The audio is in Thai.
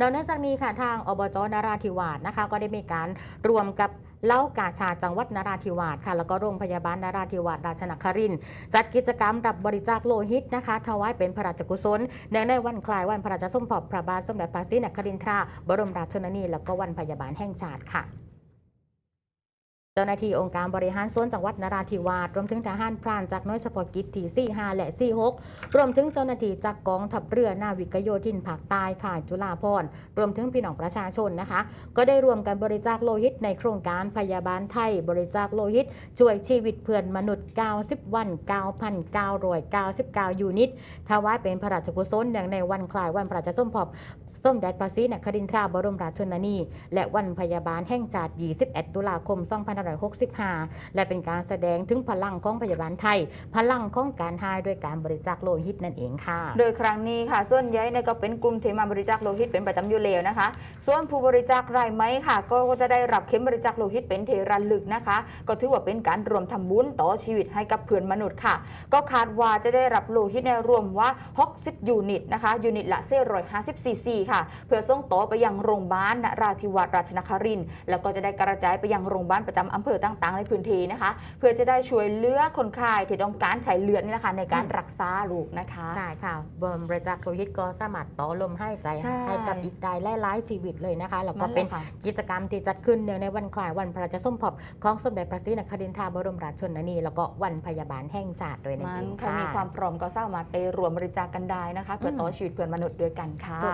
นอกจากนี้ค่ะทางอบจนราธิวาสนะคะ ก็ได้มีการรวมกับเล่ากาชาดจังหวัดนราธิวาสค่ะ แล้วก็โรงพยาบาลนราธิวาสราชนครินจัดกิจกรรมรับบริจาคโลหิตนะคะถวายเป็นพระราชกุศลเนื่องในวันคล้ายวันพระราชสมภพพระบาทสมเด็จพระศรีนครินทราบรมราชชนนี แล้วก็วันพยาบาลแห่งชาติค่ะ จ้าหน้าที่องค์การบริหารส่วนจังหวัดนราธิวาสรวมถึงทหารพรานจากน้อยเฉพาะกิจที่45และ46รวมถึงเจ้าหน้าที่จากกองทัพเรือนาวิกโยธินภาคใต้ค่ะจุฬาภรรวมถึงพี่น้องประชาชนนะคะ ก็ได้รวมกันบริจาคโลหิตในโครงการพยาบาลไทย บริจาคโลหิต ช่วยชีวิตเพื่อนมนุษย์ 90 วัน 9,999 ยูนิตถวายเป็นพระราชกุศลเนื่องในวันคล้ายวันพระราชสมภพ ส้มแดดพระศรีนครินทราบรมราชชนนีและวันพยาบาลแห่งชาติ 21 ตุลาคม 2565 และเป็นการแสดงถึงพลังของพยาบาลไทย พลังของการใหายด้วยการบริจาคโลหิตนั่นเองค่ะ โดยครั้งนี้ค่ะ ส่วนใหญ่เนี่ยก็เป็นกลุ่มที่มาบริจาคโลหิตเป็นประจำอยู่แล้วนะคะ ส่วนผู้บริจาครายไหมค่ะ ก็จะได้รับเข็มบริจาคโลหิตเป็นเทรันลึกนะคะ ก็ถือว่าเป็นการรวมทำบุญต่อชีวิตให้กับเพื่อนมนุษย์ค่ะ ก็คาดว่าจะได้รับโลหิตในรวมว่า 60 ยูนิตนะคะยูนิตละ450ซีซีค่ะเพื่อส่งต่อไปยังโรงพยาบาลนราธิวาสราชนครินทร์แล้วก็จะได้กระจายไปยังโรงพยาบาลประจำอำเภอต่างๆ ในพื้นที่นะคะ เพื่อจะได้ช่วยเหลือคนไข้ที่ต้องการใช้เลือดนี่แหละค่ะในการรักษาลูกนะคะใช่ค่ะบริจาคโลหิตก็สามารถต่อลมให้ใจใช่ให้กับอีกได้หลายๆชีวิตเลยนะคะแล้วก็นั่นแหละเป็นค่ะกิจกรรมที่จัดขึ้นเนื่องในวันคล้ายวันพระราชสมภพของสมเด็จพระศรีนครินทราบรมราชชนนีแล้วก็วันพยาบาลแห่งชาติด้วยนั่นมัเอนงใครค่ะมีความพร้อมก็สามารถไปรวมบริจาคกันได้นะคะ เพื่อต่อชีวิตเพื่อนมนุษย์ด้วยกันค่ะ